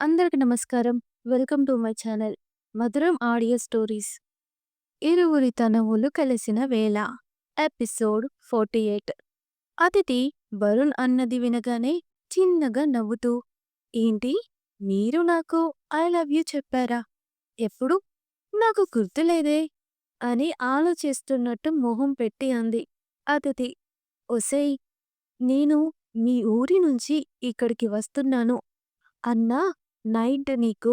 అందరికి నమస్కారం. Welcome to my channel. Madhuram audio stories. ఇరువురి తనవులు కలిసిన వేళ. ఎపిసోడ్ 48. అతిథి వరుణ్ అన్నది వినగానే చిన్నగా నవ్వుతూ ఏంటి మీరు నాకు ఐ లవ్ యూ చెప్పారా? ఎప్పుడు? నాకు గుర్తులేదే అని ఆలోచిస్తున్నట్టు మొహం పెట్టి అంది. అతిథి ఒసేయ్ నేను మీ ఊరి నుంచి ఇక్కడికి వస్తున్నాను అన్నా నైట్ నీకు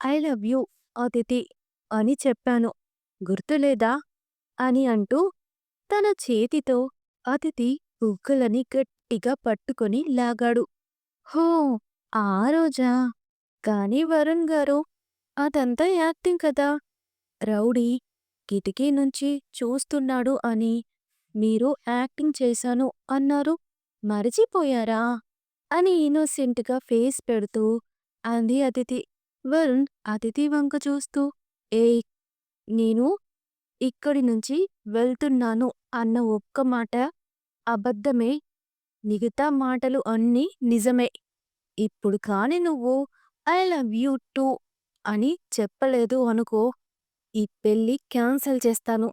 ఐ లవ్ యూ అతిథి అని చెప్పాను. గుర్తులేదా? అని అంటూ తన చేతితో అతిథి బుగ్గలని గట్టిగా పట్టుకొని లాగాడు. హో ఆ రోజా? కానీ వరుణ్ గారు అదంతా యాక్టింగ్ కదా! రౌడీ కిటికీ నుంచి చూస్తున్నాడు అని మీరు యాక్టింగ్ చేశాను అన్నారు. మరిచిపోయారా? అని ఇన్నోసెంట్‌గా ఫేస్ పెడుతూ అంది అతిథి. వరుణ్ అతిథి వంక చూస్తూ ఏయ్! నేను ఇక్కడి నుంచి వెళ్తున్నాను అన్న ఒక్క మాట అబద్ధమే. మిగతా మాటలు అన్నీ నిజమే. ఇప్పుడు కానీ నువ్వు ఐ లవ్ యూ టూ అని చెప్పలేదు అనుకో ఈ పెళ్ళి క్యాన్సిల్ చేస్తాను.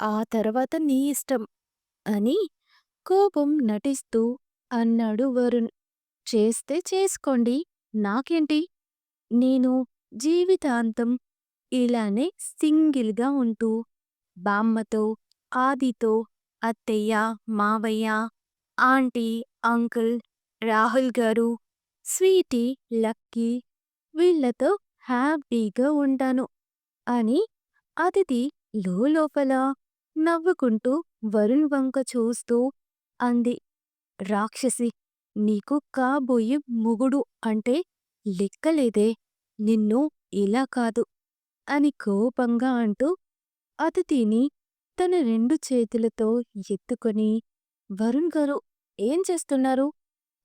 ఆ తర్వాత నీ ఇష్టం అని కోపం నటిస్తూ అన్నాడు వరుణ్. చేస్తే చేసుకోండి నాకేంటి? నేను జీవితాంతం ఇలానే సింగిల్‌గా ఉంటూ బామ్మతో, ఆదితో, అత్తయ్య, మావయ్య, ఆంటీ, అంకుల్, రాహుల్ గారు, స్వీటీ, లక్కీ వీళ్ళతో హ్యాపీగా ఉంటాను అని అతిథి లోలోపల నవ్వుకుంటూ వరుణ్ వంక చూస్తూ అంది. రాక్షసి నీకు కాబోయే మొగుడు అంటే లెక్కలేదే నిన్ను ఇలా కాదు అని కోపంగా అంటూ అతిథిని తన రెండు చేతులతో ఎత్తుకొని వరుణ్ గారు ఏం చేస్తున్నారు?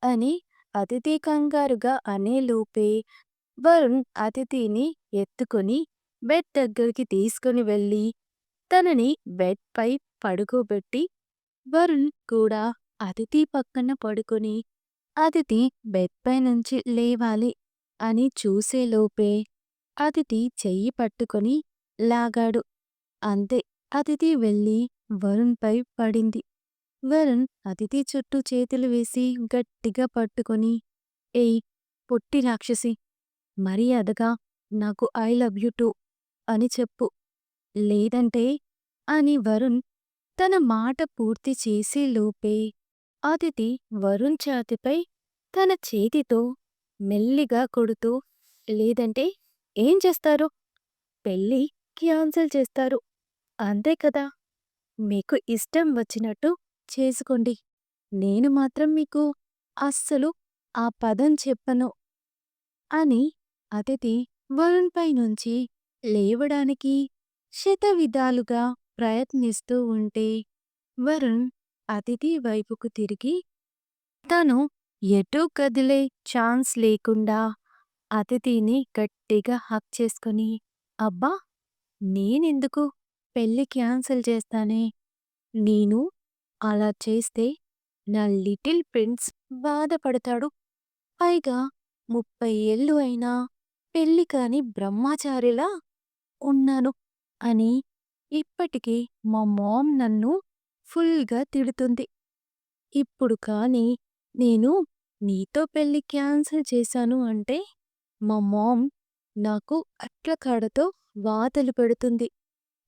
అని అతిథి కంగారుగా అనేలోపే వరుణ్ అతిథిని ఎత్తుకొని బెడ్ దగ్గరికి తీసుకుని వెళ్ళి తనని బెడ్‌పై పడుకోబెట్టి వరుణ్ కూడా అతిథి పక్కన పడుకొని అతిథి బెడ్‌పై నుంచి లేవాలి అని చూసేలోపే అతిథి చెయ్యి పట్టుకొని లాగాడు. అంతే అతిథి వెళ్ళి వరుణ్‌పై పడింది. వరుణ్ అతిథి చుట్టూ చేతులు వేసి గట్టిగా పట్టుకొని ఏయ్ పొట్టి రాక్షసి! మర్యాదగా నాకు ఐ లవ్ యు టూ అని చెప్పు. లేదంటే అని వరుణ్ తన మాట పూర్తి చేసేలోపే అతిథి వరుణ్ ఛాతిపై తన చేతితో మెల్లిగా కొడుతూ లేదంటే ఏం చేస్తారు? పెళ్ళి క్యాన్సల్ చేస్తారు. అంతే కదా! మీకు ఇష్టం వచ్చినట్టు చేసుకోండి. నేను మాత్రం మీకు అస్సలు ఆ పదం చెప్పను. అని అతిథి వరుణ్‌పై నుంచి లేవడానికి శతవిధాలుగా ప్రయత్నిస్తూ ఉంటే వరుణ్ అతిథి వైపుకు తిరిగి తను ఎటూ కదిలే ఛాన్స్ లేకుండా అతిథిని గట్టిగా హక్ చేసుకొని అబ్బా! నేనెందుకు పెళ్ళి క్యాన్సిల్ చేస్తానే. నేను అలా చేస్తే నా లిటిల్ ప్రిన్స్ బాధపడతాడు. పైగా ముప్పై ఏళ్ళు అయినా పెళ్ళి కాని బ్రహ్మచారిలా ఉన్నాను అని ఇప్పటికీ మా మామ్ నన్ను ఫుల్‌గా తిడుతుంది. ఇప్పుడు కానీ నేను నీతో పెళ్ళి క్యాన్సిల్ చేశాను అంటే మా మామ్ నాకు అట్లకాడతో వాతలు పెడుతుంది.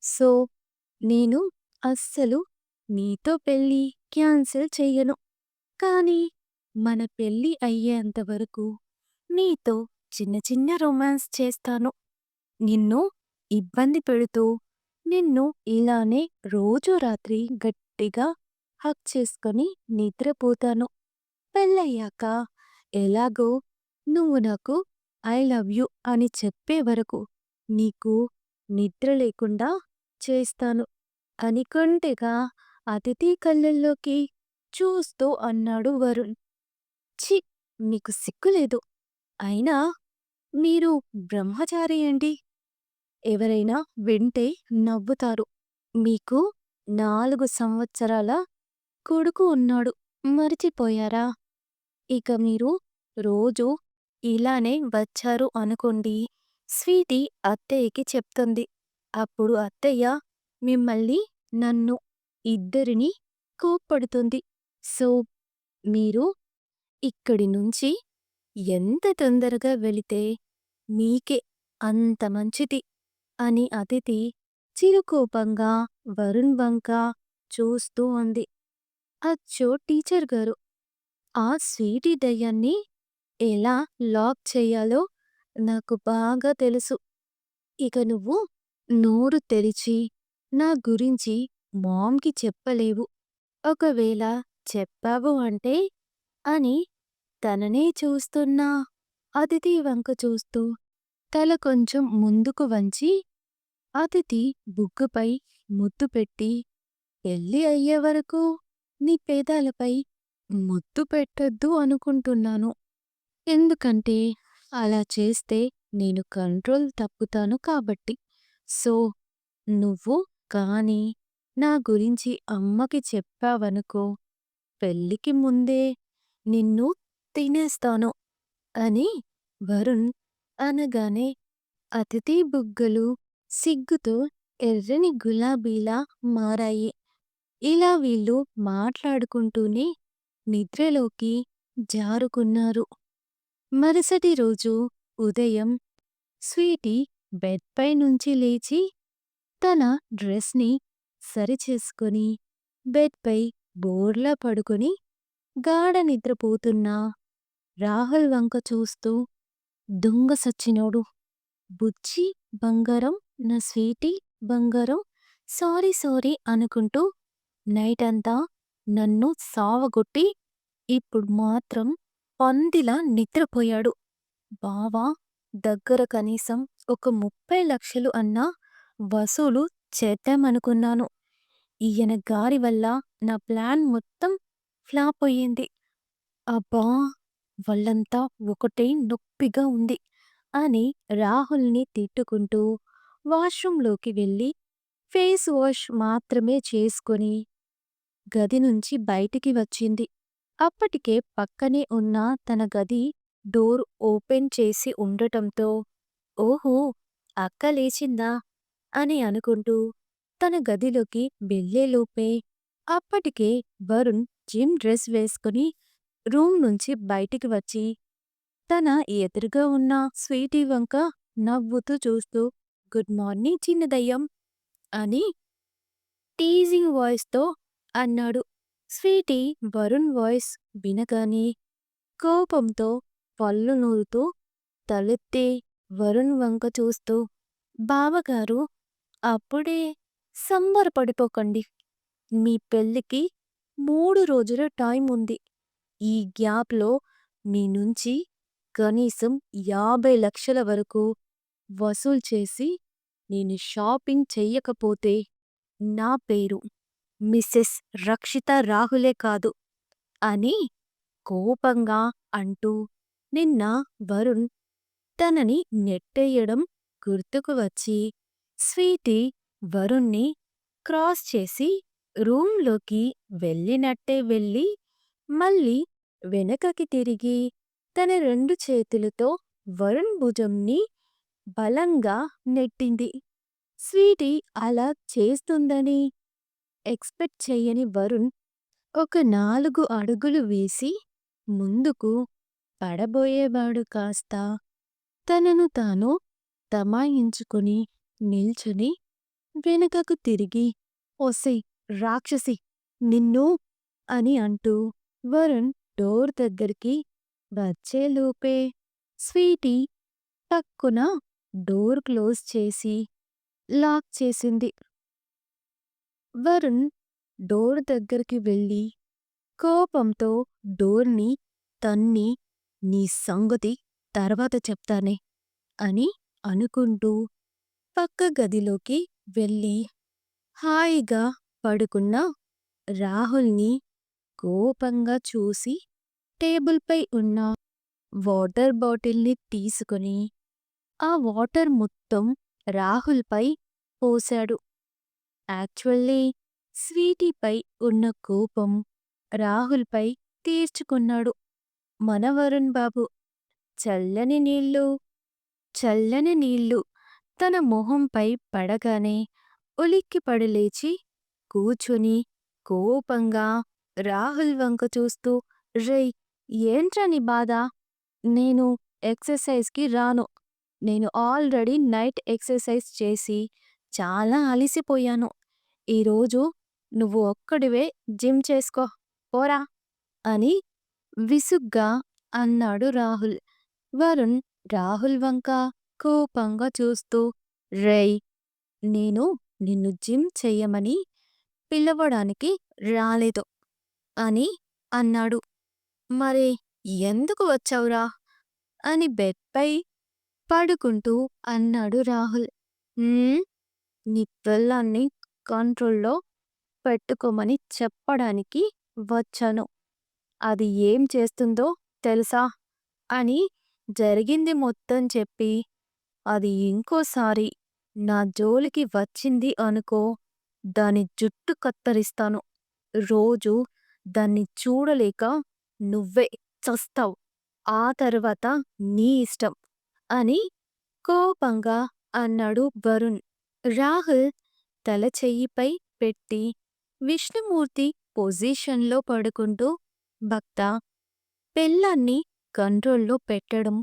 సో నేను అస్సలు నీతో పెళ్ళి క్యాన్సిల్ చెయ్యను. కానీ మన పెళ్ళి అయ్యేంత వరకు నీతో చిన్న చిన్న రొమాన్స్ చేస్తాను. నిన్ను ఇబ్బంది పెడుతూ నిన్ను ఇలానే రోజూ రాత్రి గట్టిగా హక్ చేసుకొని నిద్రపోతాను. పెళ్ళయ్యాక ఎలాగో నువ్వు నాకు ఐ లవ్ యూ అని చెప్పే వరకు నీకు నిద్ర లేకుండా చేస్తాను అని కొంటెగా అతిథి కళ్ళల్లోకి చూస్తూ అన్నాడు వరుణ్. ఛీ! మీకు సిగ్గులేదు. అయినా మీరు బ్రహ్మచారి ఏంటి? ఎవరైనా వింటే నవ్వుతారు. మీకు నాలుగు సంవత్సరాల కొడుకు ఉన్నాడు. మరిచిపోయారా? ఇక మీరు రోజూ ఇలానే వచ్చారు అనుకోండి స్వీటీ అత్తయ్యకి చెప్తుంది అప్పుడు అత్తయ్య మిమ్మల్ని నన్ను ఇద్దరిని కోప్పడుతుంది సో మీరు ఇక్కడి నుంచి ఎంత తొందరగా వెళితే మీకే అంత మంచిది అని అతిథి చిరుకోపంగా వరుణ్ వంక చూస్తూ ఉంది. అచ్చో! టీచర్ గారు ఆ స్వీటీ దయ్యాన్ని ఎలా లాక్ చేయాలో నాకు బాగా తెలుసు. ఇక నువ్వు నోరు తెరిచి నా గురించి మామ్కి చెప్పలేవు. ఒకవేళ చెప్పావు అంటే అని తననే చూస్తున్నా. అతిథి వంక చూస్తూ తల కొంచెం ముందుకు వంచి అతిథి బుగ్గపై ముద్దు పెట్టి పెళ్ళి అయ్యే వరకు నీ పేదాలపై ముద్దు పెట్టొద్దు అనుకుంటున్నాను. ఎందుకంటే అలా చేస్తే నేను కంట్రోల్ తప్పుతాను కాబట్టి. సో నువ్వు కానీ నా గురించి అమ్మకి చెప్పావనుకో పెళ్ళికి ముందే నిన్ను తినేస్తాను అని వరుణ్ అనగానే అతిథి బుగ్గలు సిగ్గుతో ఎర్రని గులాబీలా మారాయి. ఇలా వీళ్ళు మాట్లాడుకుంటూనే నిద్రలోకి జారుకున్నారు. మరుసటి రోజు ఉదయం స్వీటీ బెడ్పై నుంచి లేచి తన డ్రెస్ని సరిచేసుకొని బెడ్పై బోర్లా పడుకుని గాఢ నిద్రపోతున్న రాహుల్ వంక చూస్తూ దొంగ సచ్చినోడు బుచ్చి బంగారం నా స్వీటీ బంగారం. సారీ సారీ అనుకుంటూ నైట్ అంతా నన్ను సావగొట్టి ఇప్పుడు మాత్రం పందిలా నిద్రపోయాడు. బావా దగ్గర కనీసం ఒక ముప్పై లక్షలు అన్నా వసూలు చేద్దామనుకున్నాను. ఈయన గారి వల్ల నా ప్లాన్ మొత్తం ఫ్లాప్ అయ్యింది. అబ్బా వాళ్ళంతా ఒకటే నొప్పిగా ఉంది అని రాహుల్ని తిట్టుకుంటూ వాష్రూంలోకి వెళ్ళి ఫేస్ వాష్ మాత్రమే చేసుకొని గది నుంచి బయటికి వచ్చింది. అప్పటికే పక్కనే ఉన్న తన గది డోర్ ఓపెన్ చేసి ఉండటంతో ఓహో అక్క లేచిందా? అని అనుకుంటూ తన గదిలోకి వెళ్ళేలోపే అప్పటికే వరుణ్ జిమ్ డ్రెస్ వేసుకుని రూమ్ నుంచి బయటికి వచ్చి తన ఎదురుగా ఉన్న స్వీటీ వంక నవ్వుతూ చూస్తూ గుడ్ మార్నింగ్ చిన్నదయ్యం అని టీజింగ్ వాయిస్తో అన్నాడు. స్వీటీ వరుణ్ వాయిస్ వినగానే కోపంతో పళ్ళు నూరుతూ తలెత్తి వరుణ్ వంక చూస్తూ బావగారు అప్పుడే సంబరపడిపోకండి మీ పెళ్ళికి మూడు రోజుల టైం ఉంది. ఈ గ్యాప్లో మీ నుంచి కనీసం యాభై లక్షల వరకు వసూలు చేసి నేను షాపింగ్ చెయ్యకపోతే నా పేరు మిస్సెస్ రక్షిత రాహులే కాదు అని కోపంగా అంటూ నిన్న వరుణ్ తనని నెట్టేయడం గుర్తుకు వచ్చి స్వీటీ వరుణ్ణి క్రాస్ చేసి రూంలోకి వెళ్ళినట్టే వెళ్ళి మళ్ళీ వెనకకి తిరిగి తన రెండు చేతులతో వరుణ్ భుజంని బలంగా నెట్టింది. స్వీటీ అలా చేస్తుందని ఎక్స్పెక్ట్ చెయ్యని వరుణ్ ఒక నాలుగు అడుగులు వేసి ముందుకు పడబోయేవాడు కాస్త. తనను తాను తమాయించుకుని నిల్చుని వెనుకకు తిరిగి ఒసే రాక్షసి నిన్ను అని అంటూ వరుణ్ డోర్ దగ్గరికి వచ్చేలోపే స్వీటీ టక్కున డోర్ క్లోజ్ చేసి లాక్ చేసింది. వరుణ్ డోర్ దగ్గరికి వెళ్ళి కోపంతో డోర్ని తన్ని నీ సంగతి తర్వాత చెప్తానే అని అనుకుంటూ పక్క గదిలోకి వెళ్ళి హాయిగా పడుకున్న రాహుల్ని కోపంగా చూసి టేబుల్పై ఉన్న వాటర్ బాటిల్ని తీసుకుని ఆ వాటర్ మొత్తం రాహుల్పై పోశాడు. యాక్చువల్లీ స్వీటీపై ఉన్న కోపం రాహుల్పై తీర్చుకున్నాడు. మన వరుణ్ బాబు చల్లని నీళ్ళు చల్లని నీళ్ళు తన మొహంపై పడగానే ఉలిక్కిపడి లేచి కోపంగా రాహుల్ వంక చూస్తూ రేయ్ ఏంట్రా నీ బాధ? నేను ఎక్సర్సైజ్కి రాను. నేను ఆల్రెడీ నైట్ ఎక్సర్సైజ్ చేసి చాలా అలిసిపోయాను. ఈరోజు నువ్వు ఒక్కడివే జిమ్ చేసుకో పోరా అని విసుగ్గా అన్నాడు రాహుల్. వరుణ్ రాహుల్ వంక కోపంగా చూస్తూ రేయ్ నేను నిన్ను జిమ్ చెయ్యమని పిలవడానికి రాలేదు అని అన్నాడు. మరి ఎందుకు వచ్చావురా అని బెడ్పై పడుకుంటూ అన్నాడు రాహుల్. నీ పిల్లాన్ని కంట్రోల్లో పెట్టుకోమని చెప్పడానికి వచ్చాను. అది ఏం చేస్తుందో తెలుసా? అని జరిగింది మొత్తం చెప్పి. అది ఇంకోసారి నా జోలికి వచ్చింది అనుకో దాని జుట్టు కత్తరిస్తాను. రోజు దాన్ని చూడలేక నువ్వే చస్తావు. ఆ తర్వాత నీ ఇష్టం. అని కోపంగా అన్నాడు వరుణ్. రాహుల్ తల చెయ్యిపై పెట్టి విష్ణుమూర్తి పొజిషన్లో పడుకుంటూ భక్త పెళ్ళాన్ని కంట్రోల్లో పెట్టడం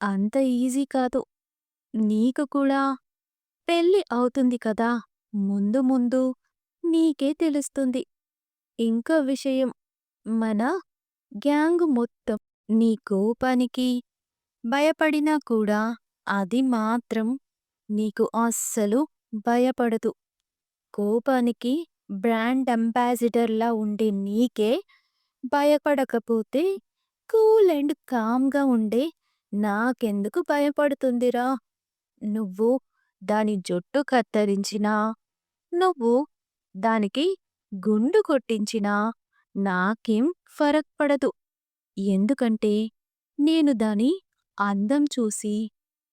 అంత ఈజీ కాదు. నీకు కూడా పెళ్ళి అవుతుంది కదా ముందు ముందు నీకే తెలుస్తుంది. ఇంకో విషయం మన గ్యాంగ్ మొత్తం నీ కోపానికి భయపడినా కూడా అది మాత్రం నీకు అస్సలు భయపడదు. కోపానికి బ్రాండ్ అంబాసిడర్లా ఉండే నీకే భయపడకపోతే కూల్ అండ్ కామ్గా ఉండే నాకెందుకు భయపడుతుందిరా? నువ్వు దాని జుట్టు కత్తిరించినా నువ్వు దానికి గుండు కొట్టించినా నాకేం ఫరక్ పడదు. ఎందుకంటే నేను దాని అందం చూసి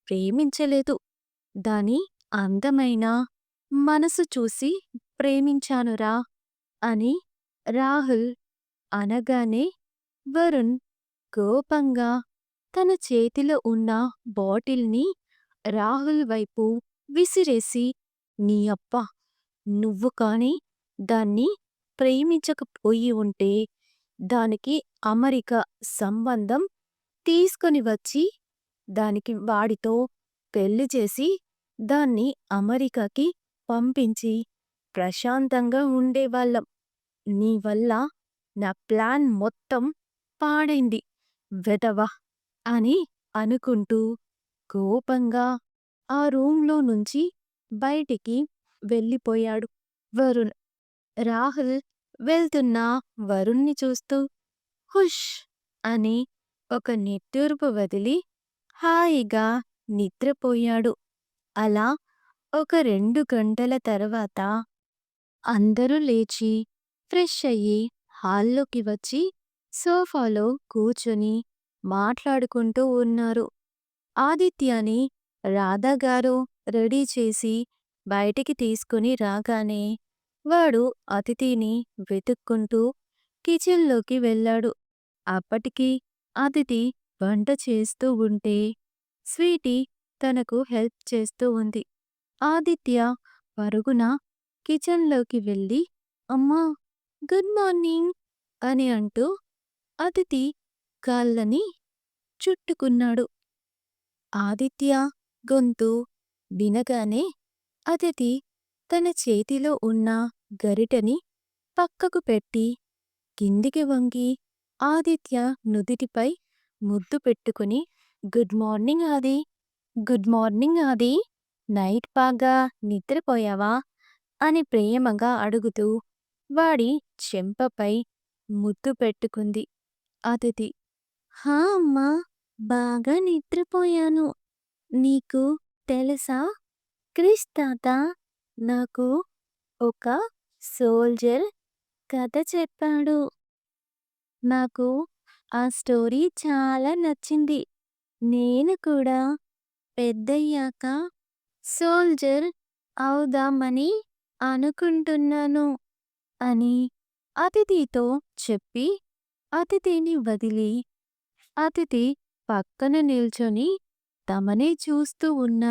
ప్రేమించలేదు. దాని అందమైన మనసు చూసి ప్రేమించానురా అని రాహుల్ అనగానే వరుణ్ కోపంగా తన చేతిలో ఉన్న బాటిల్ని రాహుల్ వైపు విసిరేసి నీ అప్ప నువ్వు కాని దాన్ని ప్రేమించకపోయి ఉంటే దానికి అమరిక సంబంధం తీసుకొని వచ్చి దానికి వాడితో పెళ్ళి చేసి దాన్ని అమెరికాకి పంపించి ప్రశాంతంగా ఉండేవాళ్ళం. నీ వల్ల నా ప్లాన్ మొత్తం పాడైంది. వెదవా అని అనుకుంటూ కోపంగా ఆ రూంలో నుంచి బయటికి వెళ్ళిపోయాడు వరుణ్. రాహుల్ వెళ్తున్న వరుణ్ణి చూస్తూ హుష్ అని ఒక నిట్టూర్పు వదిలి హాయిగా నిద్రపోయాడు. అలా ఒక రెండు గంటల తర్వాత అందరూ లేచి ఫ్రెష్ అయ్యి హాల్లోకి వచ్చి సోఫాలో కూర్చొని మాట్లాడుకుంటూ ఉన్నారు. ఆదిత్యని రాధాగారు రెడీ చేసి బయటికి తీసుకుని రాగానే వాడు అతిథిని వెతుక్కుంటూ కిచెన్లోకి వెళ్ళాడు. అప్పటికి అతిథి వంట చేస్తూ ఉంటే స్వీటీ తనకు హెల్ప్ చేస్తూ ఉంది. ఆదిత్య పరుగున కిచెన్లోకి వెళ్ళి అమ్మా గుడ్ మార్నింగ్ అని అంటూ అతిథి కాళ్ళని చుట్టుకున్నాడు. ఆదిత్య గొంతు వినగానే అతిథి తన చేతిలో ఉన్న గరిటని పక్కకు పెట్టి కిందికి వంగి ఆదిత్య నుదిటిపై ముద్దు పెట్టుకుని good morning Adi good morning Adi night బాగా నిద్రపోయావా? అని ప్రేమగా అడుగుతూ వాడి చెంపపై ముద్దు పెట్టుకుంది అతిథి. హా అమ్మా బాగా నిద్రపోయాను. నీకు తెలుసా? క్రిష్ తాత నాకు ఒక సోల్జర్ కథ చెప్పాడు. నాకు ఆ స్టోరీ చాలా నచ్చింది నేను కూడా పెద్దయ్యాక సోల్జర్ అవుదామని అనుకుంటున్నాను అని అతిథితో చెప్పి అతిథిని వదిలి అతిథి పక్కన నిల్చొని తమనే చూస్తూ ఉన్న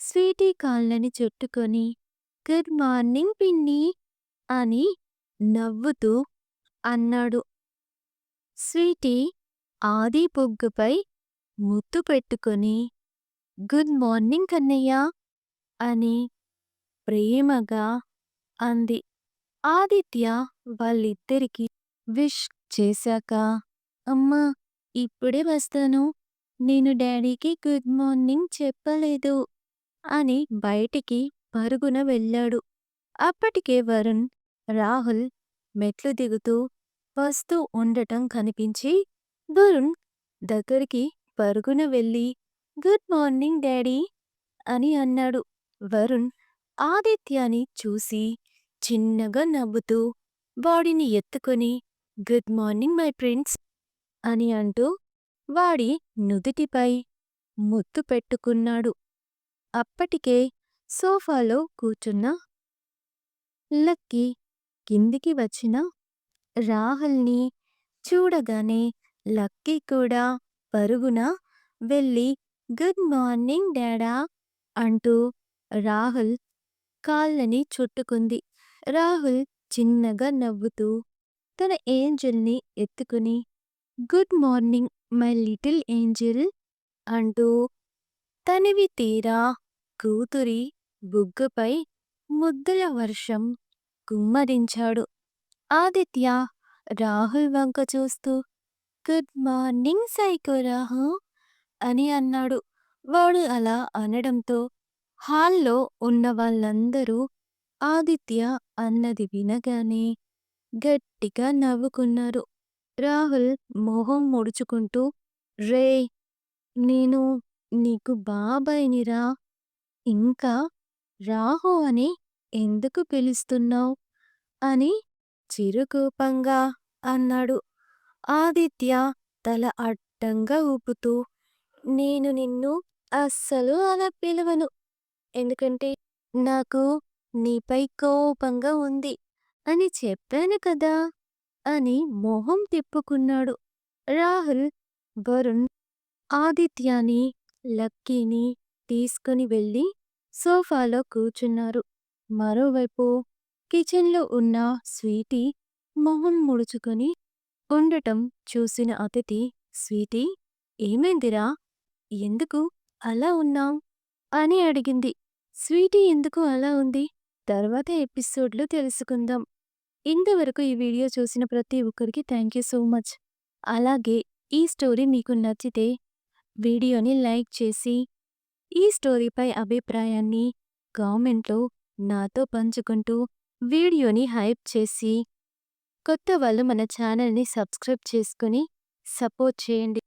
స్వీటీ కాళ్ళని చుట్టుకొని గుడ్ మార్నింగ్ పిన్ని అని నవ్వుతూ అన్నాడు. స్వీటీ ఆది బొగ్గుపై ముద్దు పెట్టుకుని గుడ్ మార్నింగ్ కన్నయ్య అని ప్రేమగా అంది. ఆదిత్య వాళ్ళిద్దరికీ విష్ చేశాక అమ్మా ఇప్పుడే వస్తాను. నేను డాడీకి గుడ్ మార్నింగ్ చెప్పలేదు అని బయటికి పరుగున వెళ్ళాడు. అప్పటికే వరుణ్, రాహుల్ మెట్లు దిగుతూ వస్తూ ఉండటం కనిపించి వరుణ్ దగ్గరికి పరుగున వెళ్ళి గుడ్ మార్నింగ్ డాడీ అని అన్నాడు. వరుణ్ ఆదిత్యాని చూసి చిన్నగా నవ్వుతూ వాడిని ఎత్తుకొని గుడ్ మార్నింగ్ మై ప్రిన్స్ అని అంటూ వాడి నుదిటిపై ముద్దు పెట్టుకున్నాడు. అప్పటికే సోఫాలో కూర్చున్న లక్కీ కిందికి వచ్చిన రాహుల్ని చూడగానే లక్కీ కూడా పరుగున వెళ్ళి గుడ్ మార్నింగ్ డాడా అంటూ రాహుల్ కాళ్ళని చుట్టుకుంది. రాహుల్ చిన్నగా నవ్వుతూ తన ఏంజెల్ని ఎత్తుకుని good morning my little angel అంటూ తనివి తీరా కూతురి బుగ్గపై ముద్దుల వర్షం కుమ్మరించాడు. ఆదిత్య రాహుల్ వంక చూస్తూ గుడ్ మార్నింగ్ సైకో రాహు అని అన్నాడు. వాడు అలా అనడంతో హాల్లో ఉన్న వాళ్ళందరూ ఆదిత్య అన్నది వినగానే గట్టిగా నవ్వుకున్నారు. రాహుల్ మొహం ముడుచుకుంటూ రేయ్ నేను నీకు బాబాయినిరా ఇంకా రాహు అని ఎందుకు పిలుస్తున్నావు అని చిరుకోపంగా అన్నాడు. ఆదిత్య తల అడ్డంగా ఊపుతూ నేను నిన్ను అస్సలు అలా పిలవను. ఎందుకంటే నాకు నీపై కోపంగా ఉంది అని చెప్పాను కదా అని మొహం తిప్పుకున్నాడు. రాహుల్, వరుణ్ ఆదిత్యాని లక్కీని తీసుకుని వెళ్ళి సోఫాలో కూర్చున్నారు. మరోవైపు కిచెన్లో ఉన్న స్వీటీ మొహం ముడుచుకొని ఉండటం చూసిన అతిథి స్వీటీ ఏమైందిరా ఎందుకు అలా ఉన్నాం అని అడిగింది. స్వీటీ ఎందుకు అలా ఉంది తర్వాత ఎపిసోడ్లో తెలుసుకుందాం. ఇంతవరకు ఈ వీడియో చూసిన ప్రతి ఒక్కరికి థ్యాంక్ యూ సో మచ్. అలాగే ఈ స్టోరీ మీకు నచ్చితే వీడియోని లైక్ చేసి ఈ స్టోరీపై అభిప్రాయాన్ని కామెంట్లో నాతో పంచుకుంటూ వీడియోని హైప్ చేసి కొత్త వాళ్ళు మన ఛానల్ని సబ్స్క్రైబ్ చేసుకుని సపోర్ట్ చేయండి.